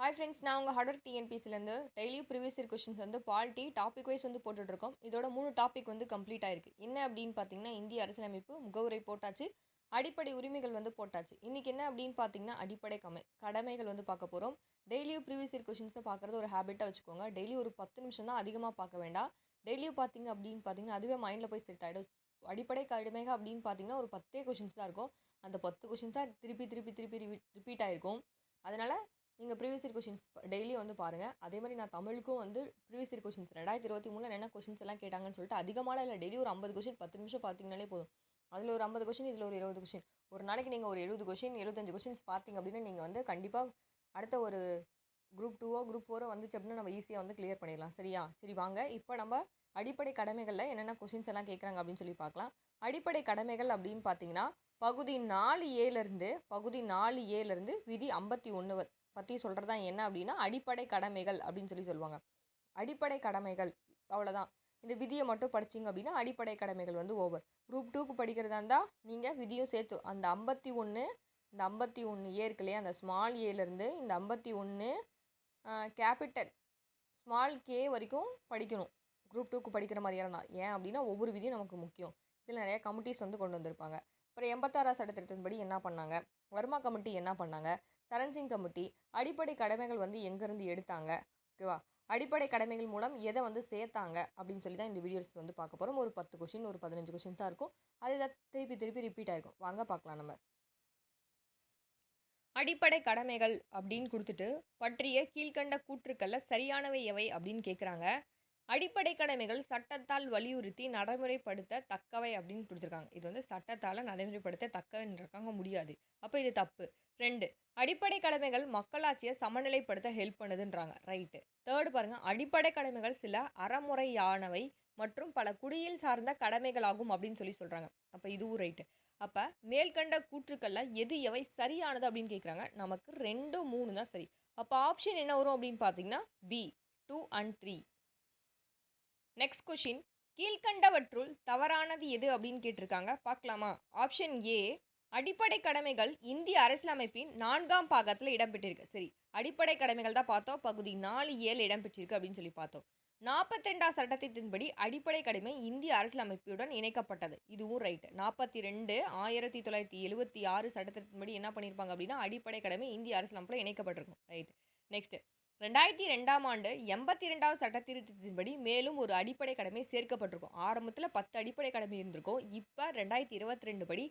Hi friends நான் உங்கள் ஹடர் டிஎன்பிசிலேருந்து டெய்லியும் ப்ரீவியஸ் இயர் கொஷின்ஸ் வந்து பால்ட்டி டாபிக் வைஸ் வந்து போட்டுட்ருக்கோம் இதோட மூணு டாபிக் வந்து கம்ப்ளீட் ஆயிருக்கு. என்ன அப்படின்னு பார்த்தீங்கன்னா இந்திய அரசியலமைப்பு முகவுரை போட்டாச்சு. அடிப்படை உரிமைகள் வந்து போட்டாச்சு. இன்றைக்கி என்ன அப்படின்னு பார்த்தீங்கன்னா அடிப்படை கமை கடமைகள் வந்து பார்க்க போகிறோம் டெய்லியும் ப்ரீவியஸ் இயர் கொஷின்ஸை பார்க்குறது ஒரு ஹேபிட்டாக வச்சுக்கோங்க. டெய்லி ஒரு பத்து நிமிஷம் தான் அதிகமாக பார்க்க வேண்டாம். டெய்லியும் பார்த்தீங்க அப்படின்னு பார்த்தீங்கன்னா அதுவே மைண்டில் போய் செட் ஆகிடும் அடிப்படை கடமைகள் அப்படின்னு பார்த்தீங்கன்னா ஒரு பத்தே கொஷின்ஸ் தான் இருக்கும். அந்த பத்து கொஷின்ஸ் தான் திருப்பி திருப்பி திருப்பி ரிப்பீட் ஆகிருக்கும் அதனால் நீங்கள் ப்ரீவியஸ் இயர் கொஷின்ஸ் டெய்லி வந்து பாருங்கள் அதே மாதிரி நான் தமிழுக்கும் வந்து ப்ரீவியஸ் இயர் கொஷின்ஸ் ரெண்டாயிரத்தி இருபத்தி மூணில் என்ன கொஷின்ஸ் எல்லாம் கேட்டாங்கன்னு சொல்லிட்டு அதிகமாக இல்லை. டெய்லி ஒரு ஐம்பது கொஷின் பத்து நிமிஷம் பார்த்தீங்கனாலே போதும். அதில் ஒரு ஐம்பது கொஷின் இதில் ஒரு இருபது கொஷின் ஒரு நாளைக்கு நீங்கள் ஒரு எழுபது கொஷின் எழுபத்தஞ்சு கொஷின்ஸ் பார்த்தீங்க அப்படின்னா நீங்கள் வந்து கண்டிப்பாக அடுத்த ஒரு குரூப் டூவோ குரூப் ஃபோரோ வந்துச்சு அப்படின்னா நம்ம ஈஸியாக வந்து கிளியர் பண்ணிடலாம். சரியா? சரி வாங்க. இப்போ நம்ம அடிப்படை கடமைகளில் என்னென்ன கொஷின்ஸ் எல்லாம் கேட்குறாங்க அப்படின்னு சொல்லி பார்க்கலாம். அடிப்படை கடமைகள் அப்படின்னு பார்த்தீங்கன்னா பகுதி நாலு ஏலேருந்து பகுதி நாலு ஏலேருந்து விதி ஐம்பத்தி ஒன்று பற்றி சொல்கிறது தான் என்ன அப்படின்னா அடிப்படை கடமைகள் அப்படின்னு சொல்லி சொல்லுவாங்க. அடிப்படை கடமைகள் அவ்வளோதான் இந்த விதியை மட்டும் படிச்சிங்க அப்படின்னா அடிப்படை கடமைகள் வந்து ஓவர் குரூப் டூக்கு படிக்கிறதா இருந்தால் நீங்கள் விதியும் சேர்த்து அந்த ஐம்பத்தி ஒன்று இந்த ஐம்பத்தி ஒன்று ஏ இருக்கு இல்லையா அந்த ஸ்மால் ஏலேருந்து இந்த ஐம்பத்தி ஒன்று கேபிட்டல் ஸ்மால் கே வரைக்கும் படிக்கணும். குரூப் டூக்கு படிக்கிற மாதிரியான தான் ஏன் அப்படின்னா ஒவ்வொரு விதியும் நமக்கு முக்கியம். இதில் நிறைய கமிட்டிஸ் வந்து கொண்டு வந்திருப்பாங்க. அப்புறம் எண்பத்தாறாம் சட்டத்திட்டத்தின்படி என்ன பண்ணாங்க? வர்மா கமிட்டி என்ன பண்ணாங்க? சரண்சிங் கமிட்டி அடிப்படை கடமைகள் வந்து எங்கேருந்து எடுத்தாங்க? ஓகேவா அடிப்படை கடமைகள் மூலம் எதை வந்து சேர்த்தாங்க? அப்படின்னு சொல்லி தான் இந்த வீடியோஸ் வந்து பார்க்க போகிறோம் ஒரு பத்து கொஷின் ஒரு பதினஞ்சு கொஷின் தான் இருக்கும். அது தான் திருப்பி திருப்பி ரிப்பீட் ஆகிருக்கும் வாங்க பார்க்கலாம் நம்ம. அடிப்படை கடமைகள் அப்படின்னு கொடுத்துட்டு பற்றிய கீழ்கண்ட கூற்றுக்களில் சரியானவை எவை அப்படின்னு கேட்குறாங்க அடிப்படை கடமைகள் சட்டத்தால் வலியுறுத்தி நடைமுறைப்படுத்த தக்கவை அப்படின்னு கொடுத்துருக்காங்க. இது வந்து சட்டத்தால் நடைமுறைப்படுத்த தக்கவைன்றாங்க முடியாது. அப்போ இது தப்பு. ரெண்டு அடிப்படை கடமைகள் மக்களாட்சியை சமநிலைப்படுத்த ஹெல்ப் பண்ணுதுன்றாங்க. ரைட்டு தேர்டு பாருங்கள் அடிப்படை கடமைகள் சில அறமுறையானவை மற்றும் பல குடியில் சார்ந்த கடமைகளாகும் அப்படின்னு சொல்லி சொல்கிறாங்க அப்போ இதுவும் ரைட்டு அப்போ மேல்கண்ட கூற்றுக்களில் எது எவை சரியானது அப்படின்னு கேட்குறாங்க நமக்கு ரெண்டு மூணு தான் சரி. அப்போ ஆப்ஷன் என்ன வரும் அப்படின்னு பார்த்தீங்கன்னா B two and three next question கீழ்கண்டவற்றுள் தவறானது எது அப்படின்னு கேட்டிருக்காங்க. பார்க்கலாமா? ஆப்ஷன் ஏ அடிப்படை கடமைகள் இந்திய அரசியலமைப்பின் நான்காம் பாகத்தில் இடம்பெற்றிருக்கு. சரி அடிப்படை கடமைகள் தான் பார்த்தோம். பகுதி நாலு ஏழு இடம்பெற்றிருக்கு அப்படின்னு சொல்லி பார்த்தோம். நாற்பத்தெண்டாம் சட்டத்தின்படி அடிப்படை கடமை இந்திய அரசியலமைப்புடன் இணைக்கப்பட்டது. இதுவும் ரைட்டு நாற்பத்தி ரெண்டு ஆயிரத்தி தொள்ளாயிரத்தி எழுபத்தி ஆறு சட்டத்தின்படி என்ன பண்ணியிருப்பாங்க அப்படின்னா அடிப்படை கடமை இந்திய அரசியலமைப்பில் இணைக்கப்பட்டிருக்கும். ரைட் நெக்ஸ்ட்டு ரெண்டாயிரத்தி ரெண்டாம் ஆண்டு எண்பத்தி ரெண்டாவது சட்டத்திருத்தத்தின்படி மேலும் ஒரு அடிப்படை கடமை சேர்க்கப்பட்டிருக்கும். ஆரம்பத்தில் பத்து அடிப்படை கடமை இருந்திருக்கும். இப்போ ரெண்டாயிரத்தி இருபத்தி ரெண்டு படி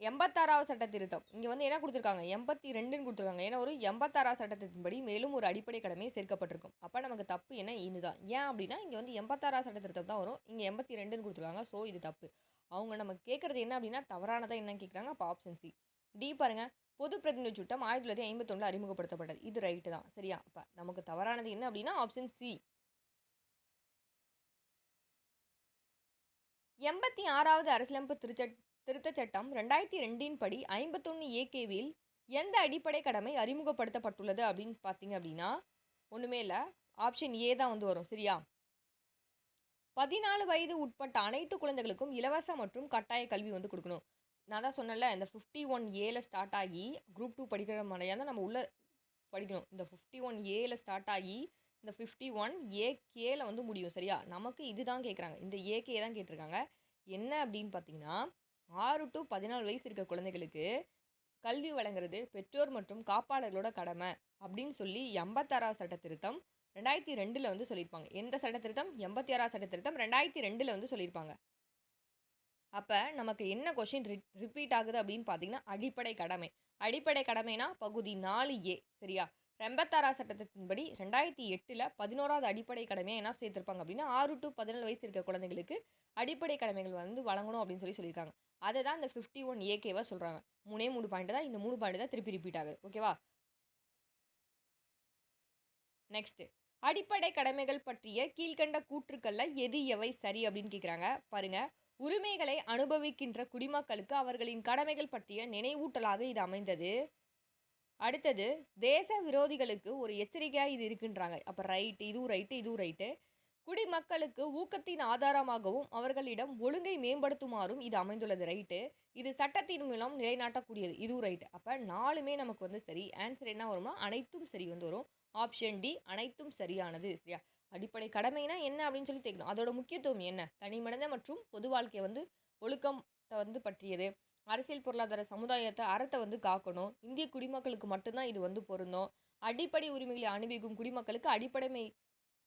எண்பத்தாறாவது சட்ட திருத்தம் இங்கே வந்து என்ன கொடுத்துருக்காங்க? எண்பத்தி ரெண்டுன்னு கொடுத்துருக்காங்க. ஏன்னா ஒரு எண்பத்தாறாவது சட்டத்தின்படி மேலும் ஒரு அடிப்படை கடமை சேர்க்கப்பட்டிருக்கும். அப்போ நமக்கு தப்பு என்ன? இதுதான் ஏன் அப்படின்னா இங்கே வந்து எண்பத்தாறாவது சட்ட திருத்தம் தான் வரும். இங்கே எண்பத்தி ரெண்டுன்னு கொடுத்துருக்காங்க. ஸோ இது தப்பு. அவங்க நமக்கு கேட்குறது என்ன அப்படின்னா தவறானதாக என்ன கேட்குறாங்க அப்போ ஆப்ஷன் சி டி பாருங்கள் பொது பிரதிநிதி சட்டம் ஆயிரத்தி தொள்ளாயிரத்தி ஐம்பத்தொன்னில் அறிமுகப்படுத்தப்பட்டது. இது ரைட்டு தான். சரியா? அப்போ நமக்கு தவறானது என்ன அப்படின்னா ஆப்ஷன் சி எண்பத்தி ஆறாவது அரசியலமைப்பு திருச்சட் திருத்தச் சட்டம் ரெண்டாயிரத்தி ரெண்டின் படி ஐம்பத்தொன்று ஏகேவில் எந்த அடிப்படை கடமை அறிமுகப்படுத்தப்பட்டுள்ளது அப்படின்னு பார்த்தீங்க அப்படின்னா ஒன்றுமே இல்லை. ஆப்ஷன் ஏ தான் வந்து வரும். சரியா? பதினாலு வயது உட்பட்ட அனைத்து குழந்தைகளுக்கும் இலவச மற்றும் கட்டாய கல்வி வந்து கொடுக்கணும். நான் தான் சொன்னேன்ல இந்த ஃபிஃப்டி ஒன் ஏல ஸ்டார்ட் ஆகி குரூப் டூ படிக்கிற மாதிரியாக தான் நம்ம உள்ளே படிக்கணும். இந்த ஃபிஃப்டி ஒன் ஏல ஸ்டார்ட் ஆகி இந்த ஃபிஃப்டி ஒன் ஏ வந்து முடியும் சரியா? நமக்கு இதுதான் கேட்குறாங்க இந்த ஏகே தான் கேட்டிருக்காங்க. என்ன அப்படின்னு பார்த்தீங்கன்னா ஆறு டு பதினாலு வயசு இருக்க குழந்தைகளுக்கு கல்வி வழங்குறது பெற்றோர் மற்றும் காப்பாளர்களோட கடமை அப்படின்னு சொல்லி எண்பத்தாறாவது சட்ட திருத்தம் ரெண்டாயிரத்தி ரெண்டில் வந்து சொல்லியிருப்பாங்க. எந்த சட்ட திருத்தம் எண்பத்தி ஆறாவது சட்ட திருத்தம் ரெண்டாயிரத்தி ரெண்டில் வந்து சொல்லியிருப்பாங்க. அப்போ நமக்கு என்ன கொஷின் ரி ரிப்பீட் ஆகுது அப்படின்னு பார்த்தீங்கன்னா அடிப்படை கடமை. அடிப்படை கடமைனா பகுதி நாலு ஏ சரியா? ரெம்பத்தாரா சட்டத்தின்படி ரெண்டாயிரத்தி எட்டில் பதினோராவது அடிப்படை கடமையாக என்ன சேர்த்துருப்பாங்க அப்படின்னா ஆறு டு பதினேழு வயசு இருக்க குழந்தைங்களுக்கு அடிப்படை கடமைகள் வந்து வழங்கணும் அப்படின்னு சொல்லி சொல்லியிருக்காங்க. அதை தான் இந்த ஃபிஃப்டி ஒன் ஏகேவா சொல்கிறாங்க மூணே மூணு பாயிண்ட் தான் இந்த மூணு பாயிண்ட் தான் திருப்பி ரிப்பீட் ஆகுது. ஓகேவா நெக்ஸ்ட்டு அடிப்படை கடமைகள் பற்றிய கீழ்கண்ட கூற்றுக்களில் எது எவை சரி அப்படின்னு கேட்குறாங்க பாருங்கள் உரிமைகளை அனுபவிக்கின்ற குடிமக்களுக்கு அவர்களின் கடமைகள் பற்றிய நினைவூட்டலாக இது அமைந்தது. அடுத்தது தேச விரோதிகளுக்கு ஒரு எச்சரிக்கையாக இது இருக்குன்றாங்க. அப்போ ரைட்டு இதுவும் ரைட்டு இதுவும் ரைட்டு குடிமக்களுக்கு ஊக்கத்தின் ஆதாரமாகவும் அவர்களிடம் ஒழுங்கை மேம்படுத்துமாறும் இது அமைந்துள்ளது. ரைட்டு இது சட்டத்தின் மூலம் நிலைநாட்டக்கூடியது. இதுவும் ரைட்டு அப்போ நாலுமே நமக்கு வந்து சரி. ஆன்சர் என்ன வருமா அனைத்தும் சரி வந்து வரும். ஆப்ஷன் டி அனைத்தும் சரியானது சரியா? அடிப்படை கடமைனா என்ன அப்படின்னு சொல்லி தெரியும் அதோட முக்கியத்துவம் என்ன? தனி மனித மற்றும் பொது வாழ்க்கையை வந்து ஒழுக்கத்தை வந்து பற்றியது. அரசியல் பொருளாதார சமுதாயத்தை அறத்தை வந்து காக்கணும். இந்திய குடிமக்களுக்கு மட்டும்தான் இது வந்து பொருந்தும். அடிப்படை உரிமைகளை அனுபவிக்கும் குடிமக்களுக்கு அடிப்படைமை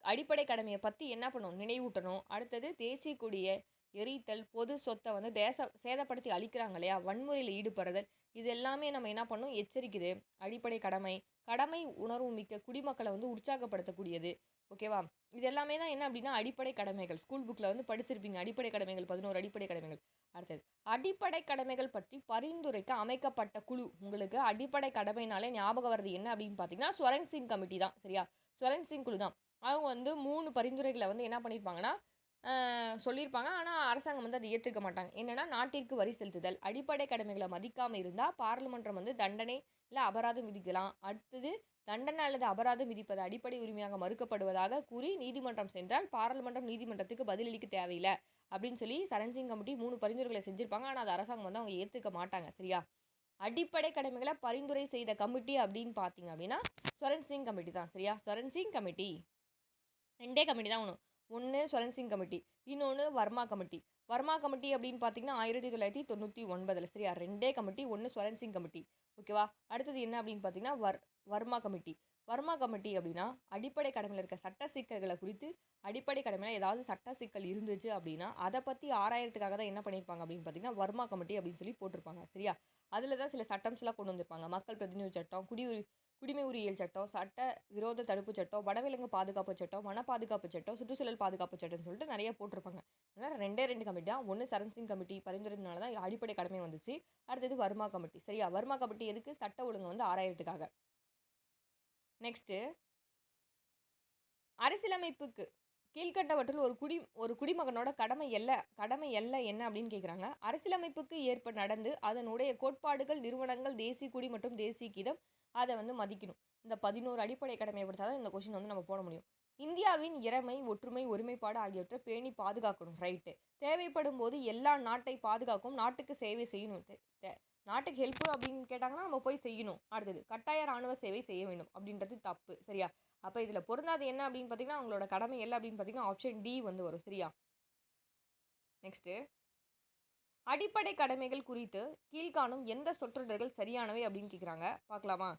அடிப்படை கடமையை பற்றி என்ன பண்ணணும்? நினைவூட்டணும். அடுத்தது தேசிய கொடியை எரித்தல் பொது சொத்தை வந்து தேச சேதப்படுத்தி அழிக்கிறாங்க இல்லையா? வன்முறையில் ஈடுபடுறதல் இது எல்லாமே நம்ம என்ன பண்ணணும்? எச்சரிக்குது. அடிப்படை கடமை. கடமை உணர்வு மிக்க குடிமக்களை வந்து உற்சாகப்படுத்தக்கூடியது. ஓகேவா? இது எல்லாமே தான் என்ன அப்படின்னா அடிப்படை கடமைகள். ஸ்கூல் புக்கில் வந்து படிச்சிருப்பீங்க. அடிப்படை கடமைகள் பதினோரு அடிப்படை கடமைகள். அடுத்தது அடிப்படை கடமைகள் பற்றி பரிந்துரைக்க அமைக்கப்பட்ட குழு. உங்களுக்கு அடிப்படை கடமைனாலே ஞாபகம் வர்றது என்ன அப்படின்னு பார்த்தீங்கன்னா ஸ்வரன் சிங் கமிட்டி தான். சரியா? ஸ்வரன் சிங் குழு தான். அவங்க வந்து மூணு பரிந்துரைகளை வந்து என்ன பண்ணியிருப்பாங்கன்னா சொல்லியிருப்பாங்க. ஆனால் அரசாங்கம் வந்து அதை ஏற்றுக்க மாட்டாங்க. என்னென்னா நாட்டிற்கு வரி செலுத்துதல். அடிப்படை கடமைகளை மதிக்காமல் இருந்தால் பாராளுமன்றம் வந்து தண்டனை இல்லை அபராதம் விதிக்கலாம். அடுத்தது தண்டனை அல்லது அபராதம் விதிப்பது அடிப்படை உரிமையாக மறுக்கப்படுவதாக கூறி நீதிமன்றம் சென்றால் பாராளுமன்றம் நீதிமன்றத்துக்கு பதிலளிக்க தேவையில்லை அப்படின்னு சொல்லி சரண்சிங் கமிட்டி மூணு பரிந்துரைகளை செஞ்சுருப்பாங்க. ஆனால் அது அரசாங்கம் வந்து அவங்க ஏற்றுக்க மாட்டாங்க. சரியா? அடிப்படை கடமைகளை பரிந்துரை செய்த கமிட்டி அப்படின்னு பார்த்தீங்க அப்படின்னா ஸ்வரன் சிங் கமிட்டி தான். சரியா? ஸ்வரன் சிங் கமிட்டி. ரெண்டே கமிட்டி தான் ஒன்று ஒன்று ஸ்வரன் சிங் கமிட்டி இன்னொன்று வர்மா கமிட்டி. வர்மா கமிட்டி அப்படின்னு பார்த்தீங்கன்னா ஆயிரத்தி தொள்ளாயிரத்தி தொண்ணூற்றி ஒன்பதில். சரியா? ரெண்டே கமிட்டி ஒன்று ஸ்வரன் சிங் கமிட்டி. ஓகேவா? அடுத்தது என்ன அப்படின்னு பார்த்தீங்கன்னா வர் வர்மா கமிட்டி. வர்மா கமிட்டி அப்படின்னா அடிப்படை கடமையில் இருக்க சட்ட சிக்கல்களை குறித்து அடிப்படை கடமையில் ஏதாவது சட்ட சிக்கல் இருந்துச்சு அப்படின்னா அதை பற்றி ஆராயறதுக்காக தான் என்ன பண்ணியிருப்பாங்க அப்படின்னு பார்த்தீங்கன்னா வர்மா கமிட்டி அப்படின்னு சொல்லி போட்டிருப்பாங்க சரியா? அதில் தான் சில சட்டம்ஸ்லாம் கொண்டு வந்திருப்பாங்க. மக்கள் பிரதிநிதி சட்டம் குடியுரி குடிமை உரியியல் சட்டம் சட்ட விரோத தடுப்பு சட்டம் வனவிலங்கு பாதுகாப்பு சட்டம் வன பாதுகாப்பு சட்டம் சுற்றுச்சூழல் பாதுகாப்பு சட்டம்னு சொல்லிட்டு நிறைய போட்டிருப்பாங்க. அதனால் ரெண்டே ரெண்டு கமிட்டி தான். ஒன்று சரண்சிங் கமிட்டி பரிந்துரைனால தான் அடிப்படை கடமை வந்துச்சு. அடுத்தது வர்மா கமிட்டி சரியா? வர்மா கமிட்டி எதுக்கு? சட்ட ஒழுங்கு வந்து ஆராயறதுக்காக. நெக்ஸ்ட்டு அரசியலமைப்புக்கு கீழ்கண்டவற்றில் ஒரு குடி ஒரு குடிமகனோட கடமை எல்ல கடமை எல்ல என்ன அப்படின்னு கேட்குறாங்க அரசியலமைப்புக்கு ஏற்ப நடந்து அதனுடைய கோட்பாடுகள் நிறுவனங்கள் தேசிய குடி மற்றும் தேசிய கீதம் அதை வந்து மதிக்கணும். இந்த பதினோரு அடிப்படை கடமையை படித்தாதான் இந்த கொஷின் வந்து நம்ம போட முடியும். இந்தியாவின் இறமை ஒற்றுமை ஒருமைப்பாடு ஆகியவற்றை பேணி பாதுகாக்கணும் ரைட்டு தேவைப்படும் போது எல்லா நாட்டை பாதுகாக்கும் நாட்டுக்கு சேவை செய்யணும். நாட்டுக்கு ஹெல்ப் அப்படின்னு கேட்டாங்கன்னா நம்ம போய் செய்யணும். அடுத்தது கட்டாய ராணுவ சேவை செய்ய வேண்டும் அப்படின்றது தப்பு சரியா? அப்போ இதில் பொருந்தாது என்ன அப்படின்னு பார்த்தீங்கன்னா அவங்களோட கடமை இல்லை அப்படின்னு பார்த்தீங்கன்னா ஆப்ஷன் டி வந்து வரும் சரியா? நெக்ஸ்ட்டு அடிப்படை கடமைகள் குறித்து கீழ்காணும் எந்த சொற்றொடர்கள் சரியானவை அப்படின்னு கேட்குறாங்க பார்க்கலாமா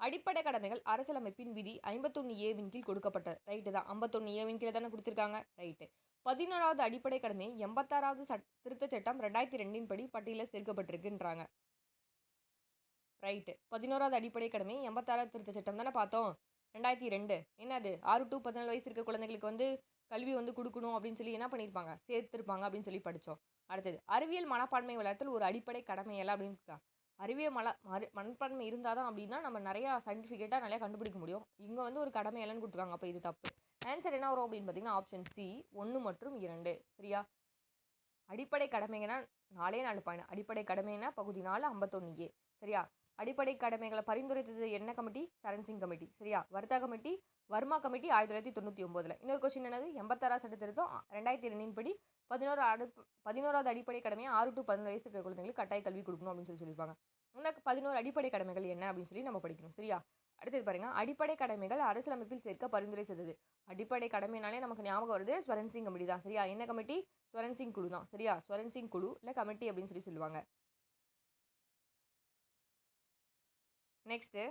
அடிப்படை கடமைகள் அரசியலமைப்பின் விதி ஐம்பத்தொன்று ஏவின் கீழ் கொடுக்கப்பட்ட ரைட்டு தான். ஐம்பத்தொன்று ஏவின் கீழே தானே கொடுத்துருக்காங்க. ரைட்டு பதினோராவது அடிப்படை கடமை எண்பத்தாறாவது சட் திருத்தச் சட்டம் ரெண்டாயிரத்தி ரெண்டின் படி பட்டியலில் சேர்க்கப்பட்டிருக்குன்றாங்க. ரைட்டு பதினோராவது அடிப்படை கடமை எண்பத்தாறாவது திருத்தச் சட்டம் தானே பார்த்தோம். ரெண்டாயிரத்தி ரெண்டு. என்னது? ஆறு டு பதினாலு வயசு இருக்க குழந்தைங்களுக்கு வந்து கல்வி வந்து கொடுக்கணும் அப்படின்னு சொல்லி என்ன பண்ணியிருப்பாங்க சேர்த்துருப்பாங்க அப்படின்னு சொல்லி படித்தோம் அடுத்தது அறிவியல் மனப்பான்மை வளர்த்தல் ஒரு அடிப்படை கடமை எல்லாம் அப்படின்னு இருக்கா அறிவியல் மல மறு மனப்பான்மை இருந்தால் தான் அப்படின்னா நம்ம நிறையா சயின்டிஃபிகேட்டாக நிறையா கண்டுபிடிக்க முடியும். இங்கே வந்து ஒரு கடமை இல்லைன்னு கொடுத்துருக்காங்க. அப்போ இது தப்பு. ஆன்சர் என்ன வரும் அப்படின்னு பார்த்தீங்கன்னா ஆப்ஷன் சி ஒன்று மற்றும் இரண்டு. சரியா? அடிப்படை கடமைங்கன்னா நாலே நாலு பாயிண்ட் அடிப்படை கடமைனா பகுதி நாலு ஐம்பத்தொன்னு ஏ சரியா? அடிப்படை கடமைகளை பரிந்துரைத்தது என்ன கமிட்டி சரண்சிங் கமிட்டி சரியா? வர்த்தா கமிட்டி வர்மா கமிட்டி ஆயிரத்தி தொள்ளாயிரத்தி தொண்ணூற்றி ஒம்போதில். இன்னொரு கொஸ்டின் என்னது? எண்பத்தாறாவது சட்ட திருத்தம் ரெண்டாயிரத்தி ரெண்டின் படி பதினோரு அடு பதினோராவது அடிப்படை கடமையை ஆறு டு பதினோரு வயசு இருக்கிற குழந்தைங்களுக்கு கட்டாய கல்வி கொடுக்கணும் அப்படின்னு சொல்லி சொல்லியிருப்பாங்க. உனக்கு பதினோரு அடிப்படை கடமைகள் என்ன அப்படின்னு சொல்லி நம்ம படிக்கணும் சரியா? அடுத்தது பாருங்க. அடிப்படை கடமைகள் அரசியலமைப்பில் சேர்க்க பரிந்துரை செய்தது. அடிப்படை கடமைனாலே நமக்கு ஞாபகம் வருது ஸ்வரன் சிங் கமிட்டி தான் சரியா? என்ன கமிட்டி? ஸ்வரன் சிங் குழு தான் சரியா? ஸ்வரன் சிங் குழு இல்லை கமிட்டி அப்படின்னு சொல்லி சொல்லுவாங்க. நெக்ஸ்ட்டு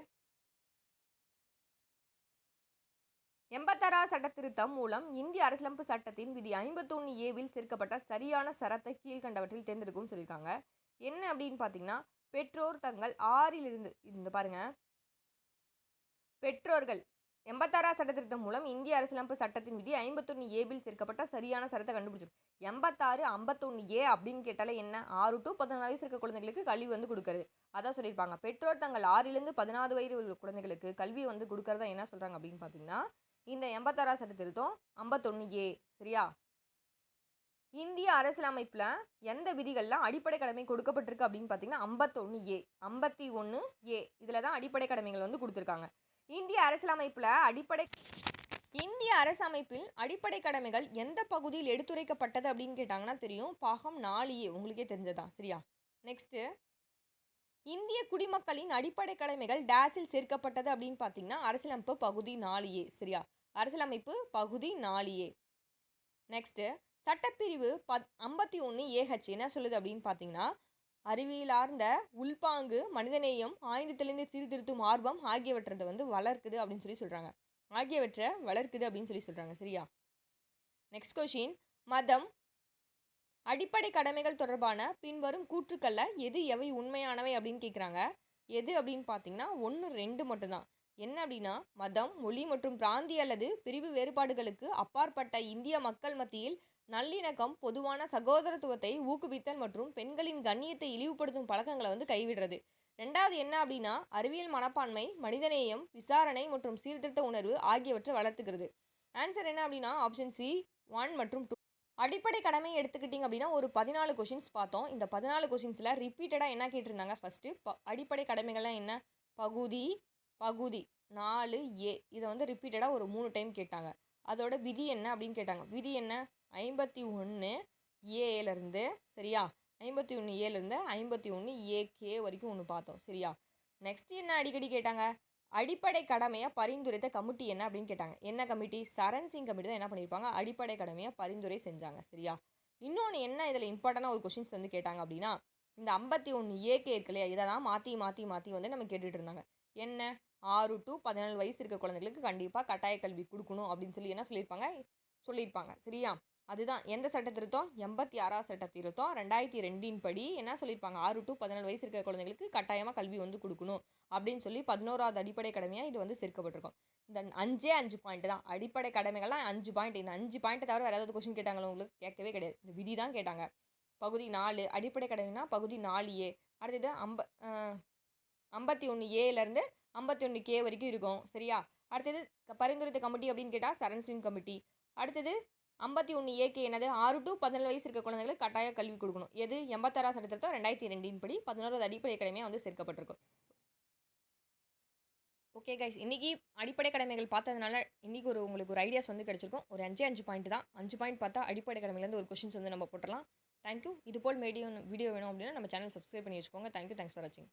எண்பத்தாறா சட்ட திருத்தம் மூலம் இந்திய அரசியலமைப்பு சட்டத்தின் விதி ஐம்பத்தொன்று ஏவில் சேர்க்கப்பட்ட சரியான சரத்தை கீழ்கண்டவற்றில் தேர்ந்தெடுக்கும் சொல்லியிருக்காங்க. என்ன அப்படின்னு பார்த்தீங்கன்னா பெற்றோர் தங்கள் ஆறிலிருந்து இந்த பாருங்க. பெற்றோர்கள் எண்பத்தாறா சட்ட திருத்தம் மூலம் இந்திய அரசியலமைப்பு சட்டத்தின் விதி ஐம்பத்தொன்று ஏவில் சேர்க்கப்பட்ட சரியான சரத்தை கண்டுபிடிச்சிருக்கு எண்பத்தாறு ஐம்பத்தொன்று ஏ அப்படின்னு கேட்டாலே என்ன? ஆறு டு பதினாலு வயசு இருக்க குழந்தைகளுக்கு கல்வி வந்து கொடுக்குறது. அதான் சொல்லியிருப்பாங்க. பெற்றோர் தங்கள் ஆறிலிருந்து பதினாறு வயது உள்ள குழந்தைகளுக்கு கல்வி வந்து கொடுக்கறதா என்ன சொல்கிறாங்க அப்படின்னு பார்த்தீங்கன்னா இந்த எண்பத்தாறாம் சட்ட திருத்தம் ஐம்பத்தொன்று ஏ சரியா? இந்திய அரசியலமைப்பில் எந்த விதிகள்லாம் அடிப்படை கடமை கொடுக்கப்பட்டிருக்கு அப்படின்னு பார்த்தீங்கன்னா ஐம்பத்தொன்று ஏ ஐம்பத்தி ஒன்று ஏ இதில் தான் அடிப்படை கடமைகள் வந்து கொடுத்துருக்காங்க. இந்திய அரசியலமைப்பில் அடிப்படை இந்திய அரசமைப்பில் அடிப்படை கடமைகள் எந்த பகுதியில் எடுத்துரைக்கப்பட்டது அப்படின்னு கேட்டாங்கன்னா தெரியும். பாகம் நாலியே உங்களுக்கே தெரிஞ்சதான் சரியா? நெக்ஸ்ட்டு இந்திய குடிமக்களின் அடிப்படை கடமைகள் டேஸில் சேர்க்கப்பட்டது அப்படின்னு பார்த்தீங்கன்னா அரசியலமைப்பு பகுதி நாலு ஏ சரியா? அரசியலமைப்பு பகுதி நாலியே. நெக்ஸ்ட்டு சட்டப்பிரிவு பத் ஐம்பத்தி ஒன்று ஏஹெச் என்ன சொல்லுது அப்படின்னு பார்த்தீங்கன்னா அறிவியலார்ந்த உள்பாங்கு மனிதநேயம் ஆய்ந்து தெளிந்து சீர்திருத்தும் ஆர்வம் ஆகியவற்றை வந்து வளர்க்குது அப்படின்னு சொல்லி சொல்கிறாங்க ஆகியவற்றை வளர்க்குது அப்படின்னு சொல்லி சொல்கிறாங்க சரியா? நெக்ஸ்ட் கொஷின் மதம். அடிப்படை கடமைகள் தொடர்பான பின்வரும் கூற்றுக்களில் எது எவை உண்மையானவை அப்படின்னு கேட்குறாங்க எது அப்படின்னு பார்த்தீங்கன்னா ஒன்று ரெண்டு மட்டும்தான். என்ன அப்படின்னா மதம் மொழி மற்றும் பிராந்தி அல்லது பிரிவு வேறுபாடுகளுக்கு அப்பாற்பட்ட இந்திய மக்கள் மத்தியில் நல்லிணக்கம் பொதுவான சகோதரத்துவத்தை ஊக்குவித்தல் மற்றும் பெண்களின் கண்ணியத்தை இழிவுபடுத்தும் பழக்கங்களை வந்து கைவிடுறது. ரெண்டாவது என்ன அப்படின்னா அறிவியல் மனப்பான்மை மனிதநேயம் விசாரணை மற்றும் சீர்திருத்த உணர்வு ஆகியவற்றை வளர்த்துக்கிறது. ஆன்சர் என்ன அப்படின்னா ஆப்ஷன் சி ஒன் மற்றும் டூ அடிப்படை கடமை எடுத்துக்கிட்டிங்க அப்படின்னா ஒரு பதினாலு கொஷின்ஸ் பார்த்தோம். இந்த பதினாலு கொஷின்ஸில் ரிப்பீட்டடாக என்ன கேட்டிருந்தாங்க? ஃபஸ்ட்டு ப அடிப்படை கடமைகள்லாம் என்ன? பகுதி பகுதி நாலு ஏ. இதை வந்து ரிப்பீட்டடாக ஒரு மூணு டைம் கேட்டாங்க. அதோட விதி என்ன அப்படின்னு கேட்டாங்க. விதி என்ன? ஐம்பத்தி ஒன்று ஏலேருந்து சரியா? ஐம்பத்தி ஒன்று ஏலேருந்து ஐம்பத்தி ஒன்று ஏ கே வரைக்கும் ஒன்று பார்த்தோம். சரியா? நெக்ஸ்ட் என்ன அடிக்கடி கேட்டாங்க? அடிப்படை கடமையை பரிந்துரைத்த கமிட்டி என்ன அப்படின்னு கேட்டாங்க. என்ன கமிட்டி? சரண் சிங் கமிட்டி தான் என்ன பண்ணியிருப்பாங்க? அடிப்படை கடமையை பரிந்துரை செஞ்சாங்க. சரியா? இன்னொன்று என்ன இதில் இம்பார்ட்டண்டாக ஒரு கொஷின்ஸ் வந்து கேட்டாங்க அப்படின்னா இந்த ஐம்பத்தி ஒன்று ஏகே இருக்கு இல்லையா? இதெல்லாம் மாற்றி மாற்றி மாற்றி வந்து நம்ம கேட்டுட்டு இருந்தாங்க. என்ன? ஆறு டு பதினேழு வயசு இருக்க குழந்தைங்களுக்கு கண்டிப்பாக கட்டாய கல்வி கொடுக்கணும் அப்படின்னு சொல்லி என்ன சொல்லியிருப்பாங்க? சொல்லியிருப்பாங்க. சரியா? அதுதான். எந்த சட்ட திருத்தம்? எண்பத்தி ஆறாவது சட்ட திருத்தம் ரெண்டாயிரத்தி ரெண்டின் படி என்ன சொல்லியிருப்பாங்க? ஆறு டு பதினேழு வயசு இருக்கிற குழந்தைங்களுக்கு கட்டாயமாக கல்வி வந்து கொடுக்கணும் அப்படின்னு சொல்லி பதினோராவது அடிப்படை கடமையாக இது வந்து சேர்க்கப்பட்டிருக்கும். இந்த அஞ்சே அஞ்சு பாயிண்ட் தான். அடிப்படை கடமைகள்லாம் அஞ்சு பாயிண்ட் இந்த அஞ்சு பாயிண்ட்டை தவிர வேறு ஏதாவது கொஸ்டின் கேட்டாங்களோ உங்களுக்கு? கேட்கவே கிடையாது. இந்த விதி தான் கேட்டாங்க. பகுதி நாலு. அடிப்படை கடமைனா பகுதி நாலு ஏ. அடுத்தது ஐம்ப ஐம்பத்தி ஒன்று ஏலேருந்து ஐம்பத்தி ஒன்று கே வரைக்கும் இருக்கும். சரியா? அடுத்தது பரிந்துரைத்த கமிட்டி அப்படின்னு கேட்டால் சரண் சிங் கமிட்டி. அடுத்தது ஐம்பத்தி ஒன்று ஏகே என்னது? ஆறு டு பதினேழு வயசு இருக்க குழந்தைகளுக்கு கட்டாய கல்வி கொடுக்கணும். எது? எண்பத்தாறாம் சட்டத்திட்டம் ரெண்டாயிரத்தி ரெண்டின் படி பதினோராவது அடிப்படை கடமையாக வந்து சேர்க்கப்பட்டிருக்கும். ஓகே கைஸ் இன்றைக்கி அடிப்படை கடமைகள் பார்த்ததுனால இன்றைக்கி ஒரு உங்களுக்கு ஒரு ஐடியாஸ் வந்து கிடச்சிருக்கும். ஒரு அஞ்சே அஞ்சு பாயிண்ட் தான். அஞ்சு பாயிண்ட் பார்த்தா அடிப்படை கடமையிலேருந்து ஒரு கொஷின்ஸ் வந்து நம்ம போட்டலாம் தேங்க்யூ இது போல் மீடியோ வீடியோ வேணும் அப்படின்னா நம்ம சேனல் சப்ஸ்கிரைப் பண்ணி வச்சுக்கோங்க. தேங்க்யூ தேங்க்ஸ் ஃபார் வாட்சிங்